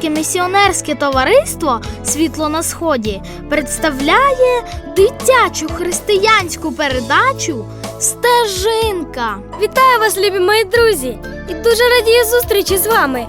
Всеукраїнське місіонерське товариство Світло на Сході представляє дитячу християнську передачу Стежинка. Вітаю вас, любі мої друзі! І дуже радію зустрічі з вами.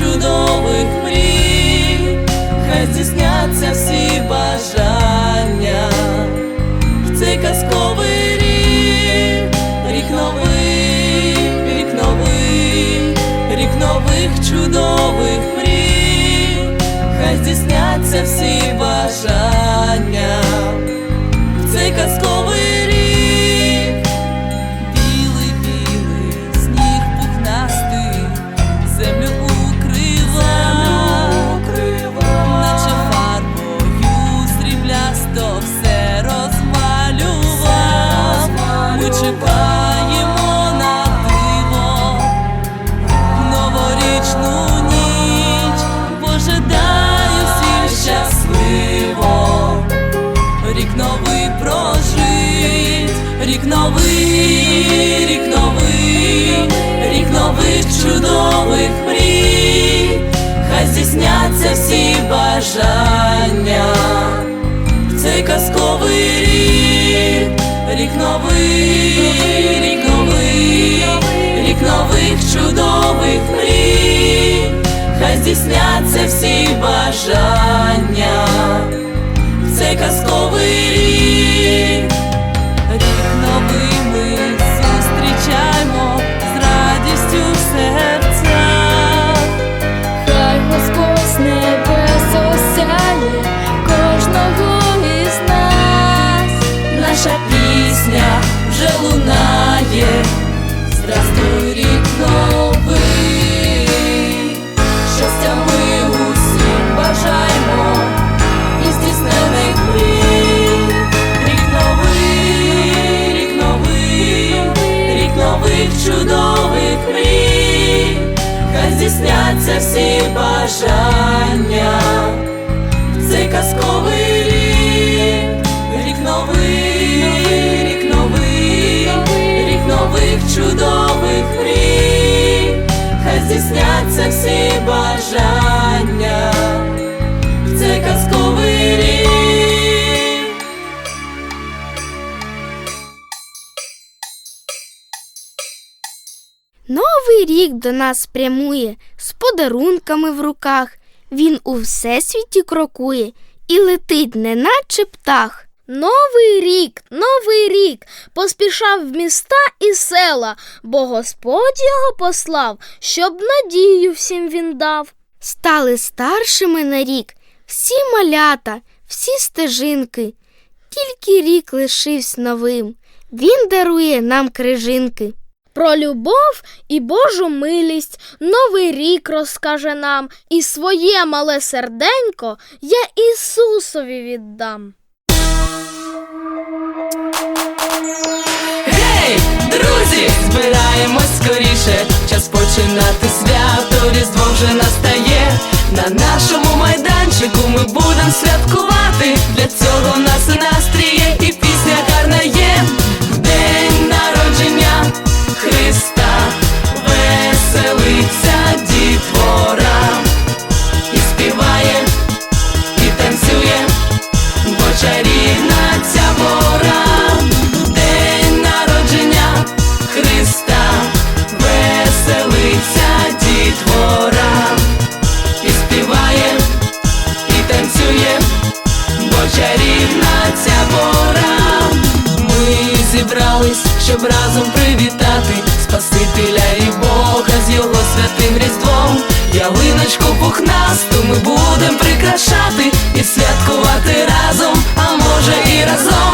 Чудових мрій, хай здійсняться всі рік новий, рік новий, рік нових чудових мрій, хай здійсняться всі бажання. В цей казковий рік, рік новий, рік новий, рік нових чудових мрій, хай здійсняться всі бажання здійсняться всі бажання в цей казковий рік. Новий рік до нас прямує з подарунками в руках. Він у всесвіті крокує і летить, неначе птах. Новий рік, новий рік поспішав в міста і села, бо Господь його послав, щоб надію всім він дав. Стали старшими на рік всі малята, всі стежинки. Тільки рік лишився новим. Він дарує нам крижинки. Про любов і Божу милість новий рік розкаже нам, і своє мале серденько я Ісусові віддам. Гей, друзі, збираємось скоріше. Час починати свято, різдво вже настає. На нашому майданчику ми будемо святкувати. Для цього нас і настрій Боже, і разом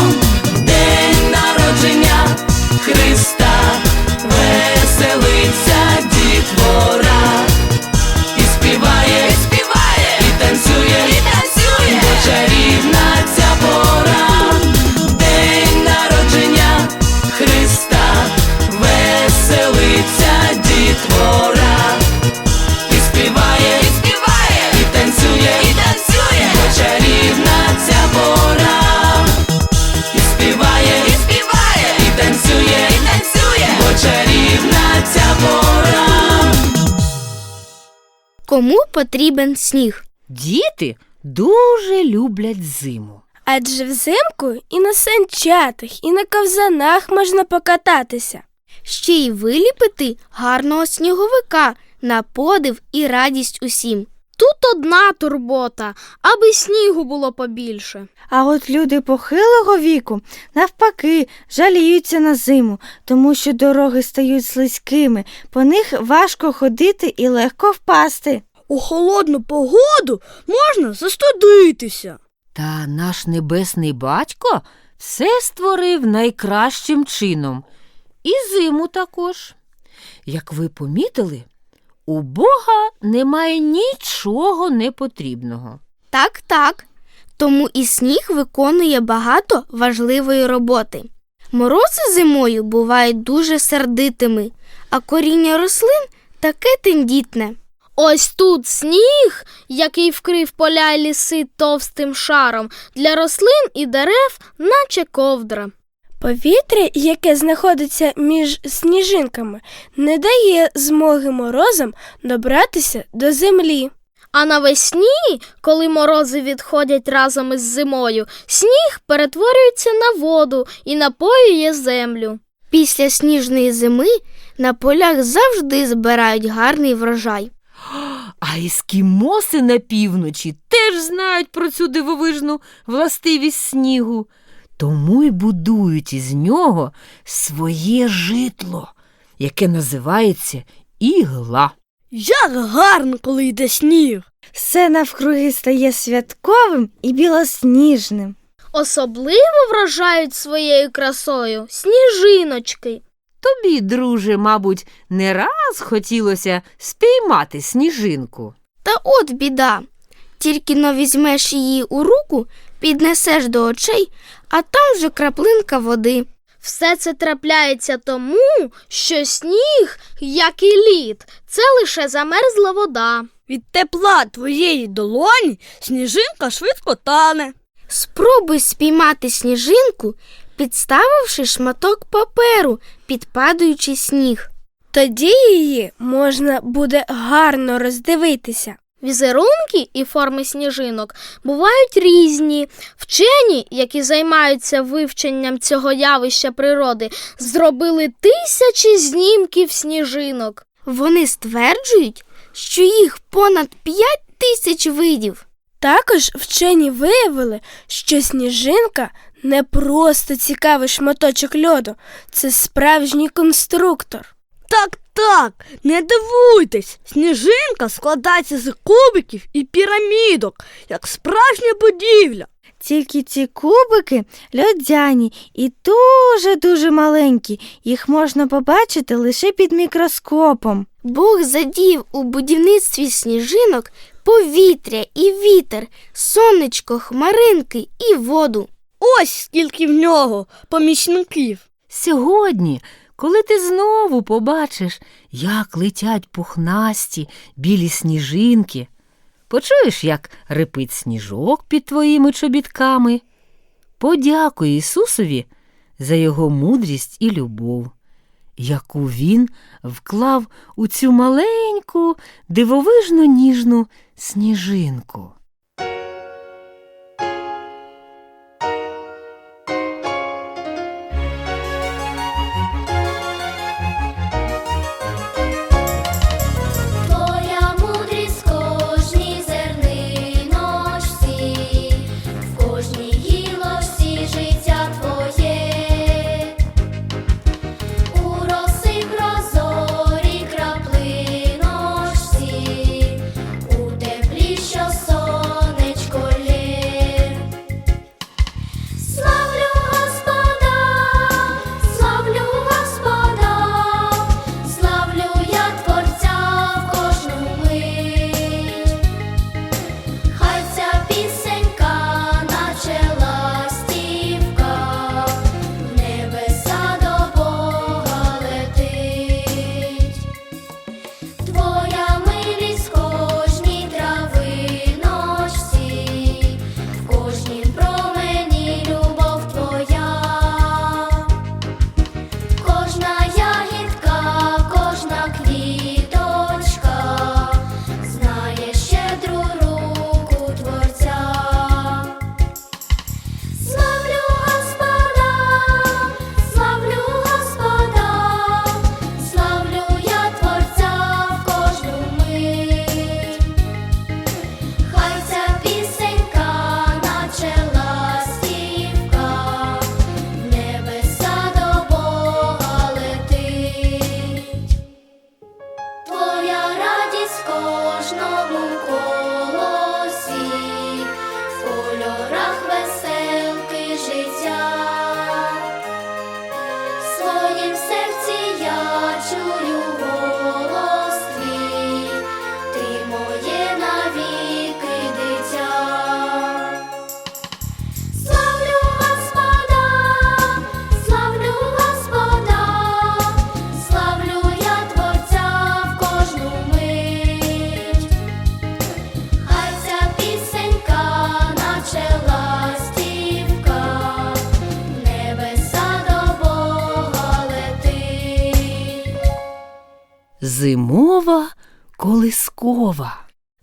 Кому потрібен сніг? Діти дуже люблять зиму. Адже взимку і на санчатах, і на ковзанах можна покататися. Ще й виліпити гарного сніговика на подив і радість усім. Тут одна турбота, аби снігу було побільше. А от люди похилого віку, навпаки, жаліються на зиму, тому що дороги стають слизькими, по них важко ходити і легко впасти. У холодну погоду можна застудитися. Та наш небесний батько все створив найкращим чином. І зиму також. Як ви помітили, у Бога немає нічого непотрібного. Так, так. Тому і сніг виконує багато важливої роботи. Морози зимою бувають дуже сердитими, а коріння рослин таке тендітне. Ось тут сніг, який вкрив поля й ліси товстим шаром, для рослин і дерев, наче ковдра. Повітря, яке знаходиться між сніжинками, не дає змоги морозам добратися до землі. А навесні, коли морози відходять разом із зимою, сніг перетворюється на воду і напоює землю. Після сніжної зими на полях завжди збирають гарний врожай. А ескімоси на півночі теж знають про цю дивовижну властивість снігу, тому й будують із нього своє житло, яке називається ігла. Як гарно, коли йде сніг. Все навкруги стає святковим і білосніжним. Особливо вражають своєю красою сніжиночки. Тобі, друже, мабуть, не раз хотілося спіймати сніжинку. Та от біда. Тільки но візьмеш її у руку, піднесеш до очей, а там вже краплинка води. Все це трапляється тому, що сніг, як і лід, це лише замерзла вода. Від тепла твоєї долоні сніжинка швидко тане. Спробуй спіймати сніжинку, підставивши шматок паперу під падаючий сніг. Тоді її можна буде гарно роздивитися. Візерунки і форми сніжинок бувають різні. Вчені, які займаються вивченням цього явища природи, зробили тисячі знімків сніжинок. Вони стверджують, що їх понад п'ять тисяч видів. Також вчені виявили, що сніжинка не просто цікавий шматочок льоду, це справжній конструктор. Так, так, не дивуйтесь, сніжинка складається з кубиків і пірамідок, як справжня будівля. Тільки ці кубики льодяні і дуже-дуже маленькі, їх можна побачити лише під мікроскопом. Бог задіяв у будівництві сніжинок повітря і вітер, сонечко, хмаринки і воду. Ось скільки в нього помічників. Сьогодні, коли ти знову побачиш, як летять пухнасті білі сніжинки, почуєш, як рипить сніжок під твоїми чобітками. Подякуй Ісусові за його мудрість і любов, яку Він вклав у цю маленьку, дивовижно ніжну сніжинку. Колискова.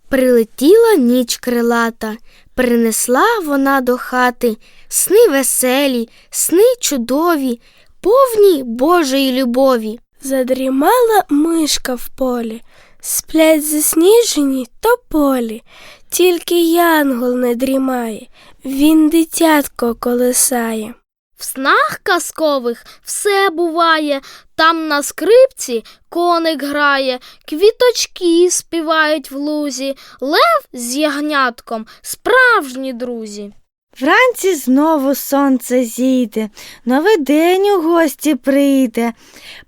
Прилетіла ніч крилата, принесла вона до хати сни веселі, сни чудові, повні Божої любові. Задрімала мишка в полі, сплять засніжені тополі, тільки янгол не дрімає, він дитятко колисає. В снах казкових все буває, там на скрипці коник грає, квіточки співають в лузі, лев з ягнятком справжні друзі. Вранці знову сонце зійде, новий день у гості прийде,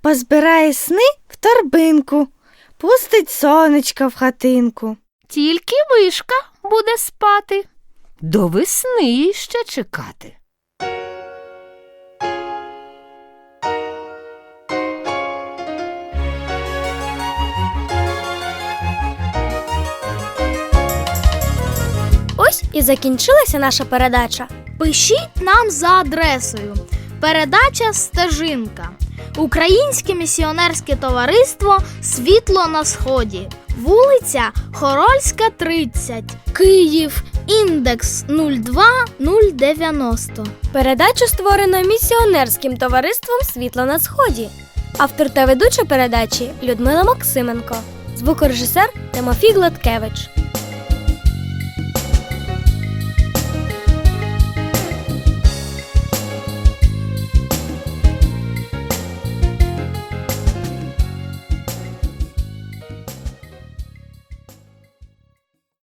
позбирає сни в торбинку, пустить сонечка в хатинку. Тільки мишка буде спати. До весни ще чекати. І закінчилася наша передача. Пишіть нам за адресою. Передача Стежинка. Українське місіонерське товариство Світло на Сході. Вулиця Хорольська, 30. Київ. Індекс 02090. Передачу створено місіонерським товариством Світло на Сході. Автор та ведуча передачі Людмила Максименко, звукорежисер Тимофій Гладкевич.